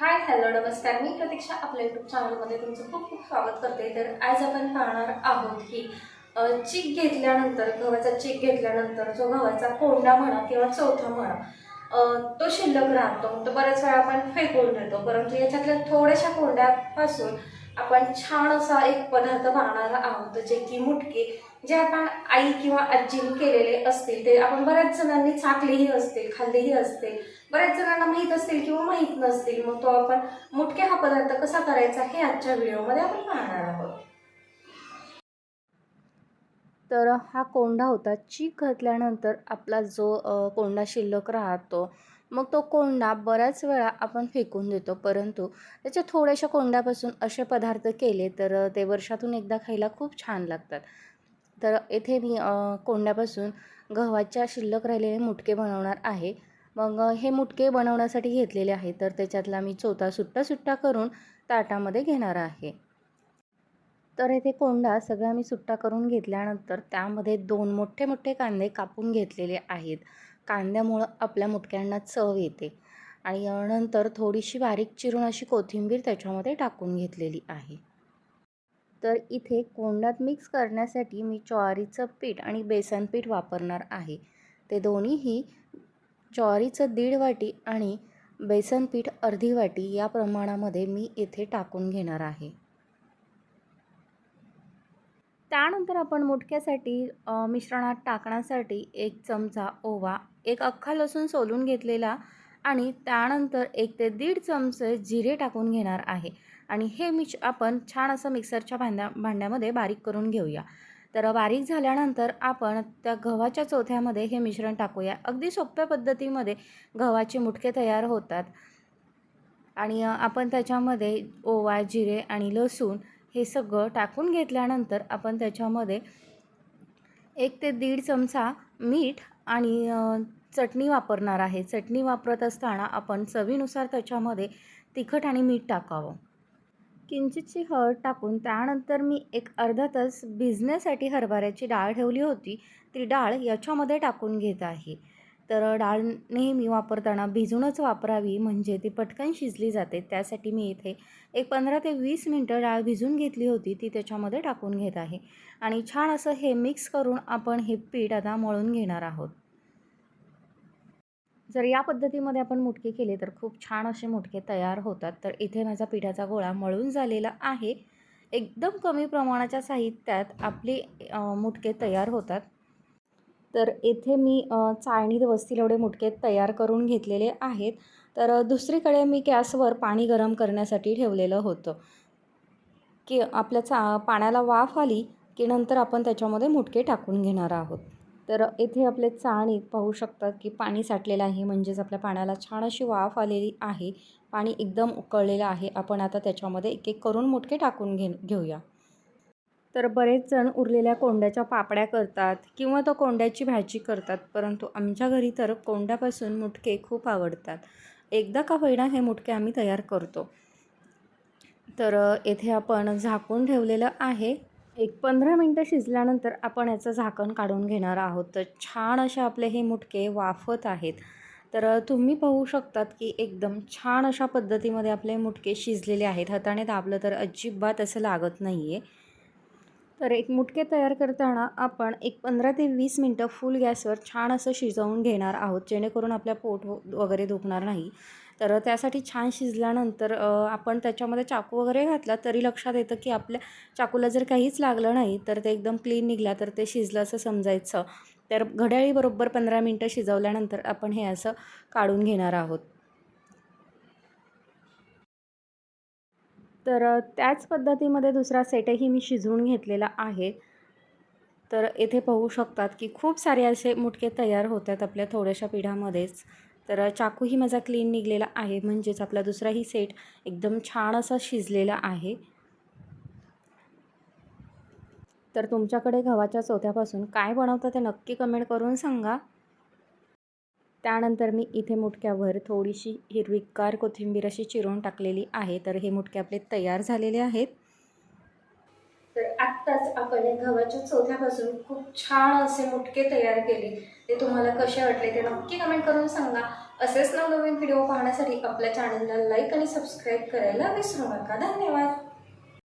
Hi hello नमस्कार. मी प्रतीक्षा आपल्या YouTube चॅनलमध्ये तुमचं खूप खूप स्वागत करते. तर आज आपण पाहणार आहोत की चीक घेतल्यानंतर गव्हाचा चीक घेतल्यानंतर जो गव्हाचा कोंडा म्हणा किंवा चौथा म्हणा तो शिल्लक राहतो. तो बऱ्याच वेळा आपण फेकून देतो. परंतु याच्यातल्या थोड्याशा कोंड्यापासून आपण छान असा एक पदार्थ बनवणार आहोत जे की मुटके जे आपण आई किंवा आजीने केलेले असतील. ते आपण बऱ्याच जणांनी चाकलेही असतील खाल्लेही असतील. बऱ्याच जणांना माहीत असतील किंवा माहीत नसतील मग तो आपण मुटके हा पदार्थ कसा करायचा हे आजच्या व्हिडिओमध्ये आपण पाहणार आहोत. तर हा कोंडा होता. चीक घातल्यानंतर आपला जो कोंडा शिल्लक राहतो मग तो कोंडा बऱ्याच वेळा आपण फेकून देतो. परंतु त्याच्या थोड्याशा कोंड्यापासून असे पदार्थ केले तर ते वर्षातून एकदा खायला खूप छान लागतात. तर येथे मी कोंड्यापासून गव्हाच्या शिल्लक राहिलेले मुटके बनवणार आहे. मग हे मुटके बनवण्यासाठी घेतलेले आहे तर त्याच्यातला मी चौथा सुट्टा सुट्टा करून ताटामध्ये घेणार आहे. तर येथे कोंडा सगळा मी सुट्टा करून घेतल्यानंतर त्यामध्ये दोन मोठे मोठे कांदे कापून घेतलेले आहेत. कांद्यामुळं आपल्या मुटक्यांना चव येते. आणि नंतर थोडीशी बारीक चिरून अशी कोथिंबीर त्याच्यामध्ये टाकून घेतलेली आहे. तर इथे कोंडात मिक्स करण्यासाठी मी ज्वारीचं पीठ आणि बेसन पीठ वापरणार आहे. ते दोन्हीही ज्वारीचं दीड वाटी आणि बेसन पीठ अर्धी वाटी या प्रमाणामध्ये मी इथे टाकून घेणार आहे. त्यानंतर आपण मुटक्यासाठी मिश्रणात टाकण्यासाठी एक चमचा ओवा एक अख्खा लसूण सोलून घेतलेला आणि त्यानंतर एक ते दीड चमचे जिरे टाकून घेणार आहे. आणि हे मिक्स आपण छान असं मिक्सरच्या भांड्या भांड्यामध्ये बारीक करून घेऊया. तर बारीक झाल्यानंतर आपण त्या गव्हाच्या चोथ्यामध्ये हे मिश्रण टाकूया. अगदी सोप्या पद्धतीमध्ये गव्हाचे मुटके तयार होतात. आणि आपण त्याच्यामध्ये ओवा जिरे आणि लसूण हे सगळं टाकून घेतल्यानंतर आपण त्याच्यामध्ये एक ते दीड चमचा मीठ आणि चटणी वापरणार आहे. चटणी वापरत असताना आपण चवीनुसार त्याच्यामध्ये तिखट आणि मीठ टाकावं. किंचितशी हळद टाकून त्यानंतर मी एक अर्धा तास भिजण्यासाठी हरभऱ्याची डाळ ठेवली होती. ती डाळ याच्यामध्ये टाकून घेत आहे. तर डाळ नेहमी वापरताना भिजूनच वापरावी म्हणजे ती पटकन शिजली जाते. त्यासाठी मी इथे एक पंधरा ते वीस मिनटं डाळ भिजून घेतली होती. ती त्याच्यामध्ये टाकून घेत आहे. आणि छान असं हे मिक्स करून आपण हे पीठ आता मळून घेणार आहोत. जर या पद्धतीमध्ये आपण मुटके केले तर खूप छान असे मुटके तयार होतात. तर इथे माझा पिठाचा गोळा मळून झालेला आहे. एकदम कमी प्रमाणाच्या साहित्यात आपली मुटके तयार होतात. तर येथे मी चाळणीत बसतील एवढे मुटके तयार करून घेतलेले आहेत. तर दुसरीकडे मी गॅसवर पाणी गरम करण्यासाठी ठेवलेलं होतं. की आपल्या चा पाण्याला वाफ आली की नंतर आपण त्याच्यामध्ये मुटके टाकून घेणार आहोत. तर येथे आपले चाळणीत पाहू शकतात की पाणी साठलेलं आहे म्हणजेच आपल्या पाण्याला छान अशी वाफ आलेली आहे. पाणी एकदम उकळलेलं आहे. आपण आता त्याच्यामध्ये एक एक करून मुटके टाकून घे घेऊया. तर बरेच जण उरलेल्या कोंड्याच्या पापड्या करतात किंवा तो कोंड्याची भाजी करतात परंतु आमच्या घरी तर कोंड्यापासून मुटके खूप आवडतात. एकदा का होईना हे मुटके आम्ही तयार करतो. तर येथे आपण झाकून ठेवलेलं आहे. एक पंधरा मिनटं शिजल्यानंतर आपण याचं झाकण काढून घेणार आहोत. तर छान असे आपले हे मुटके वाफत आहेत. तर तुम्ही पाहू शकतात की एकदम छान अशा पद्धतीमध्ये आपले मुटके शिजलेले आहेत. हाताने दाबलं तर अजिबात असं लागत नाही आहे तर एक मुटके तयार करताना आपण एक पंधरा ते वीस मिनटं फुल गॅसवर छान असं शिजवून घेणार आहोत जेणेकरून आपल्या पोट हो- वगैरे दुखणार नाही. तर त्यासाठी छान शिजल्यानंतर आपण त्याच्यामध्ये चाकू वगैरे घातला तरी लक्षात येतं की आपल्या चाकूला जर काहीच लागलं नाही तर ते एकदम क्लीन निघला तर ते शिजलं असं समजायचं. तर घड्याळीबरोबर पंधरा मिनटं शिजवल्यानंतर आपण हे असं काढून घेणार आहोत. तर त्याच पद्धतीमध्ये दुसरा सेटही मी शिजवून घेतलेला आहे. तर येथे पाहू शकतात की खूप सारे असे मुटके तयार होतात आपल्या थोड्याशा पिढ्यामध्येच तर चाकूही माझा क्लीन निघलेला आहे. म्हणजेच आपला दुसराही सेट एकदम छान असा शिजलेला आहे. तर तुमच्याकडे गव्हाच्या चौथ्यापासून काय बनवतं ते नक्की कमेंट करून सांगा. त्यानंतर मी इथे मुटक्यावर थोडीशी हिरवीगार कोथिंबीर अशी चिरून टाकलेली आहे. तर हे मुटके आपले तयार झालेले आहेत. तर आत्ताच आपण गव्हाच्या चौथ्यापासून खूप छान असे मुटके तयार केले. ते तुम्हाला कसे वाटले ते नक्की कमेंट करून सांगा. असेच नवनवीन व्हिडिओ पाहण्यासाठी आपल्या चॅनलला लाईक आणि सबस्क्राईब करायला विसरू नका. धन्यवाद.